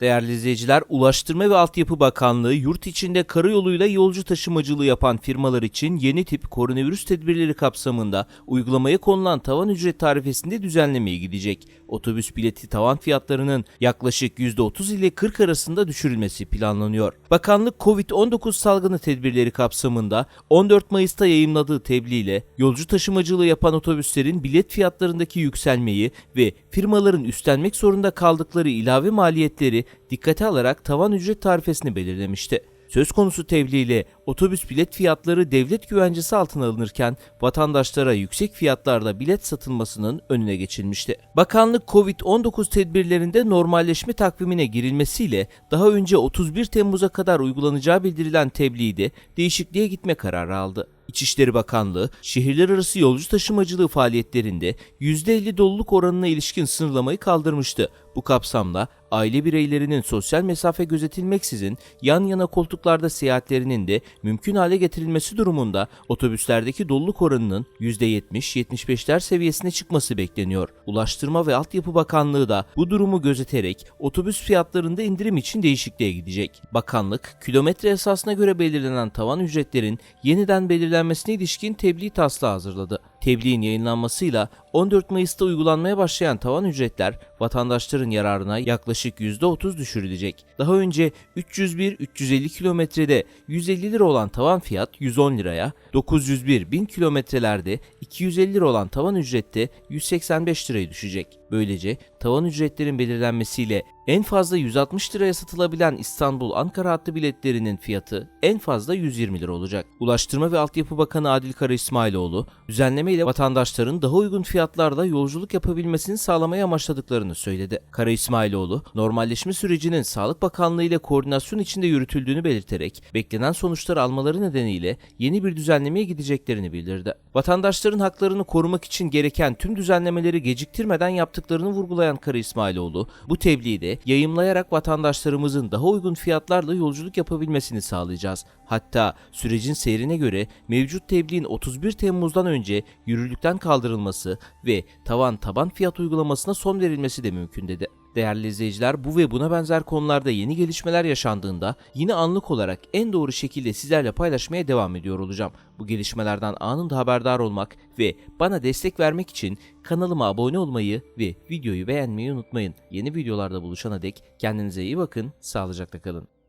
Değerli izleyiciler, Ulaştırma ve Altyapı Bakanlığı yurt içinde karayoluyla yolcu taşımacılığı yapan firmalar için yeni tip koronavirüs tedbirleri kapsamında uygulamaya konulan tavan ücret tarifesinde düzenlemeye gidecek. Otobüs bileti tavan fiyatlarının yaklaşık %30 ile 40 arasında düşürülmesi planlanıyor. Bakanlık Covid-19 salgını tedbirleri kapsamında 14 Mayıs'ta yayımladığı tebliğ yolcu taşımacılığı yapan otobüslerin bilet fiyatlarındaki yükselmeyi ve firmaların üstlenmek zorunda kaldıkları ilave maliyetleri dikkate alarak tavan ücret tarifesini belirlemişti. Söz konusu tebliğ ile otobüs bilet fiyatları devlet güvencesi altına alınırken vatandaşlara yüksek fiyatlarla bilet satılmasının önüne geçilmişti. Bakanlık Covid-19 tedbirlerinde normalleşme takvimine girilmesiyle daha önce 31 Temmuz'a kadar uygulanacağı bildirilen tebliğde değişikliğe gitme kararı aldı. İçişleri Bakanlığı, şehirler arası yolcu taşımacılığı faaliyetlerinde %50 doluluk oranına ilişkin sınırlamayı kaldırmıştı. Bu kapsamda aile bireylerinin sosyal mesafe gözetilmeksizin yan yana koltuklarda seyahatlerinin de mümkün hale getirilmesi durumunda otobüslerdeki doluluk oranının %70-75'ler seviyesine çıkması bekleniyor. Ulaştırma ve Altyapı Bakanlığı da bu durumu gözeterek otobüs fiyatlarında indirim için değişikliğe gidecek. Bakanlık, kilometre esasına göre belirlenen tavan ücretlerin yeniden belirlenmesine ilişkin tebliğ taslağı hazırladı. Tebliğin yayınlanmasıyla 14 Mayıs'ta uygulanmaya başlayan tavan ücretler vatandaşların yararına yaklaşık %30 düşürülecek. Daha önce 301-350 kilometrede 150 lira olan tavan fiyat 110 liraya, 901-1000 kilometrelerde 250 lira olan tavan ücrette 185 liraya düşecek. Böylece tavan ücretlerin belirlenmesiyle en fazla 160 liraya satılabilen İstanbul-Ankara hattı biletlerinin fiyatı en fazla 120 lira olacak. Ulaştırma ve Altyapı Bakanı Adil Kara İsmailoğlu, düzenleme ile vatandaşların daha uygun fiyatlarda yolculuk yapabilmesini sağlamaya amaçladıklarını söyledi. Kara İsmailoğlu, normalleşme sürecinin Sağlık Bakanlığı ile koordinasyon içinde yürütüldüğünü belirterek, beklenen sonuçları almaları nedeniyle yeni bir düzenlemeye gideceklerini bildirdi. Vatandaşların haklarını korumak için gereken tüm düzenlemeleri geciktirmeden yaptıklarını vurgulayan Kara İsmailoğlu, bu tebliği de yayımlayarak vatandaşlarımızın daha uygun fiyatlarla yolculuk yapabilmesini sağlayacağız. Hatta sürecin seyrine göre mevcut tebliğin 31 Temmuz'dan önce yürürlükten kaldırılması ve tavan taban fiyat uygulamasına son verilmesi de mümkün dedi. Değerli izleyiciler bu ve buna benzer konularda yeni gelişmeler yaşandığında yine anlık olarak en doğru şekilde sizlerle paylaşmaya devam ediyor olacağım. Bu gelişmelerden anında haberdar olmak ve bana destek vermek için kanalıma abone olmayı ve videoyu beğenmeyi unutmayın. Yeni videolarda buluşana dek kendinize iyi bakın, sağlıcakla kalın.